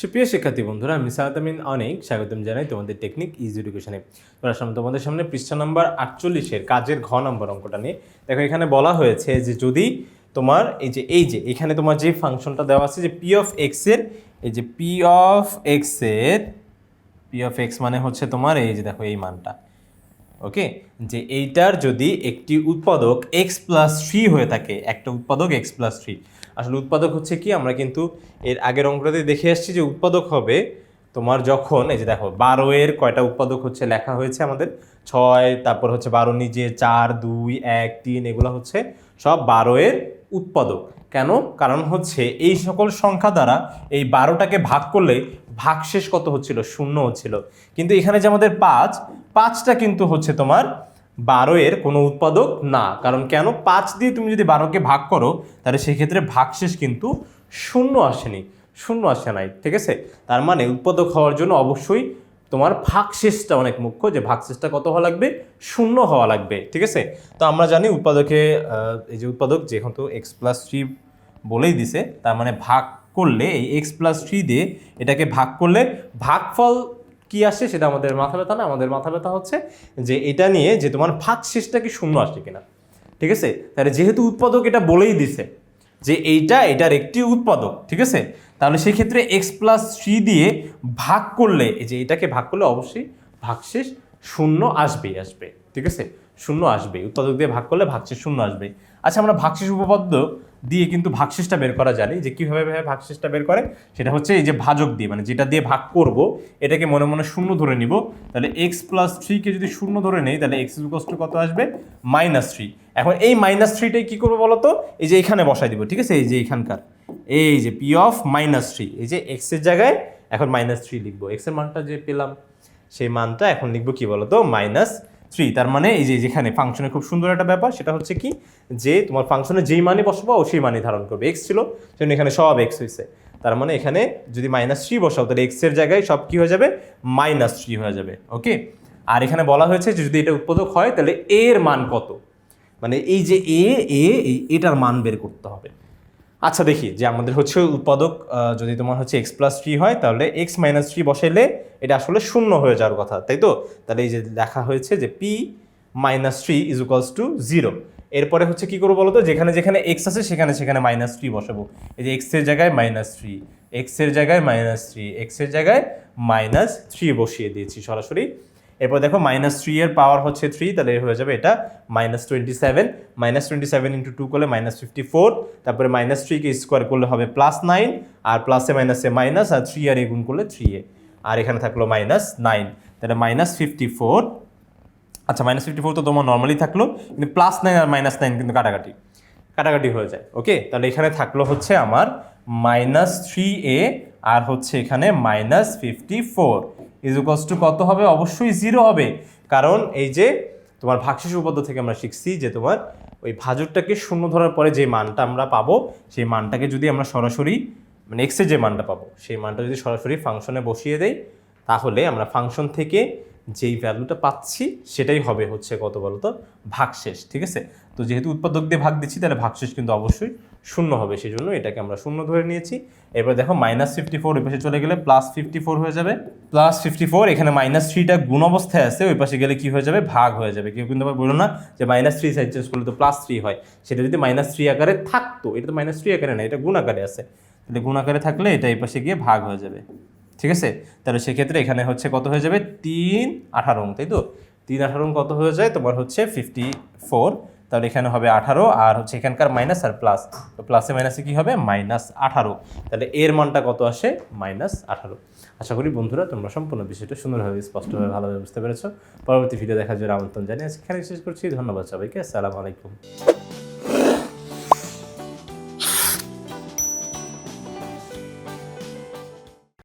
সুপ্রিয় শিক্ষার্থী বন্ধুরা, আমি সালাতামিন অনেক স্বাগতম জানাই তোমাদের টেকনিক ইজ এডুকেশনে তোমরা তোমাদের সামনে পৃষ্ঠা নম্বর আটচল্লিশের কাজের ঘ নম্বর অঙ্কটা নিয়ে। দেখো, এখানে বলা হয়েছে যে যদি তোমার এই যে এই যে, এখানে তোমার যে ফাংশনটা দেওয়া আছে যে পি অফ এক্সের এই যে পি অফ এক্সের পি অফ এক্স মানে হচ্ছে তোমার এই যে দেখো এই মানটা। ওকে? যে এইটার যদি একটি উৎপাদক এক্স প্লাস থ্রি হয়ে থাকে, একটা উৎপাদক এক্স প্লাস থ্রি আসলে উৎপাদক হচ্ছে কি? আমরা কিন্তু এর আগের অঙ্কটাতে দেখে আসছি যে উৎপাদক হবে তোমার যখন, এই যে দেখো, বারো এর কয়টা উৎপাদক হচ্ছে লেখা হয়েছে আমাদের? ছয়, তারপর হচ্ছে বারো নিজে, চার, দুই, এক, তিন, এগুলো হচ্ছে সব বারো এর উৎপাদক। কেন? কারণ হচ্ছে এই সকল সংখ্যা দ্বারা এই বারোটাকে ভাগ করলে ভাগশেষ কত হচ্ছিল? শূন্য হচ্ছিল। কিন্তু এখানে যে আমাদের পাঁচ পাঁচটা কিন্তু হচ্ছে তোমার বারো এর কোনো উৎপাদক না। কারণ কেন? পাঁচ দিয়ে তুমি যদি বারোকে ভাগ করো, তাহলে সেক্ষেত্রে ভাগশেষ কিন্তু শূন্য আসেনি, শূন্য আসে নাই, ঠিক আছে? তার মানে উৎপাদক হওয়ার জন্য অবশ্যই তোমার ভাগশেষটা অনেক মুখ্য, যে ভাগশেষটা কত হওয়া লাগবে? শূন্য হওয়া লাগবে, ঠিক আছে? তো আমরা জানি উৎপাদকে এই যে উৎপাদক যেহেতু এক্স প্লাস থ্রি বলেই দিছে, তার মানে ভাগ করলে এই এক্স প্লাস থ্রি দিয়ে এটাকে ভাগ করলে ভাগফল কি আসছে সেটা আমাদের মাথা ব্যথা না, আমাদের মাথা ব্যথা হচ্ছে যে এটা নিয়ে যে তোমার ভাগ শেষটা কি শূন্য আসছে কিনা। ঠিক আছে? তাহলে যেহেতু উৎপাদক এটা বলেই দিছে যে এইটা, এটার একটি উৎপাদক, ঠিক আছে? তাহলে সেই ক্ষেত্রে এক্স প্লাস থ্রি দিয়ে ভাগ করলে যে এটাকে ভাগ করলে অবশ্যই ভাগশেষ শূন্য আসবেই, আসবে। ঠিক আছে? শূন্য আসবে উৎপাদক দিয়ে ভাগ করলে ভাগশেষ শূন্য আসবে আচ্ছা আমরা ভাগশেষ উপপাদ্য দিয়ে কিন্তু ভাগশেষটা বের করা জানি যে কীভাবে ভাবে ভাগশেষটা বের করে? সেটা হচ্ছে এই যে ভাজক দিয়ে মানে যেটা দিয়ে ভাগ করব, এটাকে মনে মনে শূন্য ধরে নিব। তাহলে এক্স প্লাস থ্রিকে যদি শূন্য ধরে নেই, তাহলে এক্স টু কত আসবে? মাইনাস থ্রি এখন এই মাইনাস থ্রিটাই কী করব বলো তো এই যে এখানে বসাই দিব, ঠিক আছে? এই যে এখানকার। এই যে পি অফ মাইনাস থ্রি এই যে এক্সের জায়গায় এখন মাইনাস থ্রি লিখব। এক্সের মানটা যে পেলাম, সেই মানটা এখন লিখব কি বলতো? মাইনাস থ্রি তার মানে এই যে যেখানে ফাংশনের খুব সুন্দর একটা ব্যাপার, সেটা হচ্ছে কি? যে তোমার ফাংশনে যেই মানে বসাবো, ও সেই মানে ধারণ করবে। এক্স ছিল, সেজন্য এখানে সব এক্স হয়েছে তার মানে এখানে যদি মাইনাস থ্রি বসাও, তাহলে এক্সের জায়গায় সব কি হয়ে যাবে? মাইনাস থ্রি হয়ে যাবে ওকে আর এখানে বলা হয়েছে যে যদি এটা উৎপাদক হয়, তাহলে এর মান কত? মানে এই যে এ এ এটার মান বের করতে হবে। আচ্ছা দেখি, যে আমাদের হচ্ছে উৎপাদক যদি তোমার হচ্ছে এক্স প্লাস থ্রি হয়, তাহলে এক্স মাইনাস থ্রি বসাইলে এটা আসলে শূন্য হয়ে যাওয়ার কথা, তাই তো? তাহলে এই যে লেখা হয়েছে যে P minus three is equals to zero এরপরে হচ্ছে কি করব বলতো? যেখানে যেখানে এক্স আছে, সেখানে সেখানে মাইনাস থ্রি বসাবো। এই যে এক্সের জায়গায় মাইনাস থ্রি এক্সের জায়গায় মাইনাস থ্রি এক্সের জায়গায় মাইনাস থ্রি বসিয়ে দিয়েছি সরাসরি। এরপর দেখো মাইনাস থ্রি এর পাওয়ার হচ্ছে থ্রি তাহলে হয়ে যাবে এটা minus twenty seven minus twenty seven into two করলে মাইনাস ফিফটি ফোর তারপরে মাইনাস থ্রিকে স্কোয়ার করলে হবে প্লাস নাইন আর প্লাসে মাইনাসে মাইনাস আর থ্রি আর এ গুণ করলে থ্রি এ। আর এখানে থাকল মাইনাস নাইন তাহলে মাইনাস ফিফটি ফোর আচ্ছা মাইনাস ফিফটি ফোর তো তোমার নর্মালি থাকল, কিন্তু প্লাস নাইন আর মাইনাস নাইন কিন্তু কাটাকাটি কাটাকাটি হয়ে যায় ওকে তাহলে এখানে থাকল হচ্ছে আমার মাইনাস থ্রি এ, আর হচ্ছে এখানে মাইনাস ফিফটি ফোর ইজুকস টু কত হবে? অবশ্যই জিরো হবে। কারণ এই যে তোমার ভাগশেষ উপপাদ্য থেকে আমরা শিখছি যে তোমার ওই ভাজকটাকে শূন্য ধরার পরে যে মানটা আমরা পাবো, সেই মানটাকে যদি আমরা সরাসরি মানে এক্সের যে মানটা পাবো, সেই মানটা যদি সরাসরি ফাংশনে বসিয়ে দেই, তাহলে আমরা ফাংশন থেকে যেই ভ্যালুটা পাচ্ছি, সেটাই হবে হচ্ছে কত বলতো? ভাগশেষ, ঠিক আছে? তো যেহেতু উৎপাদক দিয়ে ভাগ দিচ্ছি, তাহলে ভাগশেষ কিন্তু অবশ্যই শূন্য হবে সেই জন্য এটাকে আমরা শূন্য ধরে নিয়েছি। এরপর দেখো মাইনাস ফিফটি ফোর ওই পাশে চলে গেলে প্লাস ফিফটি ফোর হয়ে যাবে। প্লাস ফিফটি ফোর এখানে মাইনাস থ্রিটা গুণ অবস্থায় আছে, ওই পাশে গেলে কি হয়ে যাবে? ভাগ হয়ে যাবে। কেউ কিন্তু আবার বলো না যে মাইনাস থ্রি সাইড চেঞ্জ করলে তো প্লাস থ্রি হয়। সেটা যদি মাইনাস থ্রি আকারে থাকতো, এটা তো মাইনাস থ্রি আকারে না, এটা গুণ আকারে আছে। তাহলে গুণ আকারে থাকলে এটা এই পাশে গিয়ে ভাগ হয়ে যাবে। ঠিক আছে? তাহলে সেক্ষেত্রে এখানে হচ্ছে কত হয়ে যাবে? তিন আঠারো তাই তো? তিন আঠারো কত হয়ে যায়? তোমার হচ্ছে ফিফটি ফোর তাহলে এখানে হবে আঠারো, আর হচ্ছে এখানকার মাইনাস আর প্লাস তো প্লাসে মাইনাসে কী হবে? মাইনাস আঠারো। তাহলে এর মানটা কত আসে? মাইনাস আঠারো। আশা করি বন্ধুরা, তোমরা সম্পূর্ণ বিষয়টা সুন্দরভাবে, স্পষ্টভাবে, ভালোভাবে বুঝতে পেরেছ। পরবর্তী ভিডিও দেখার জন্য আমন্ত্রণ জানিয়ে এখানে শেষ করছি। ধন্যবাদ সবাইকে। আসসালামু আলাইকুম।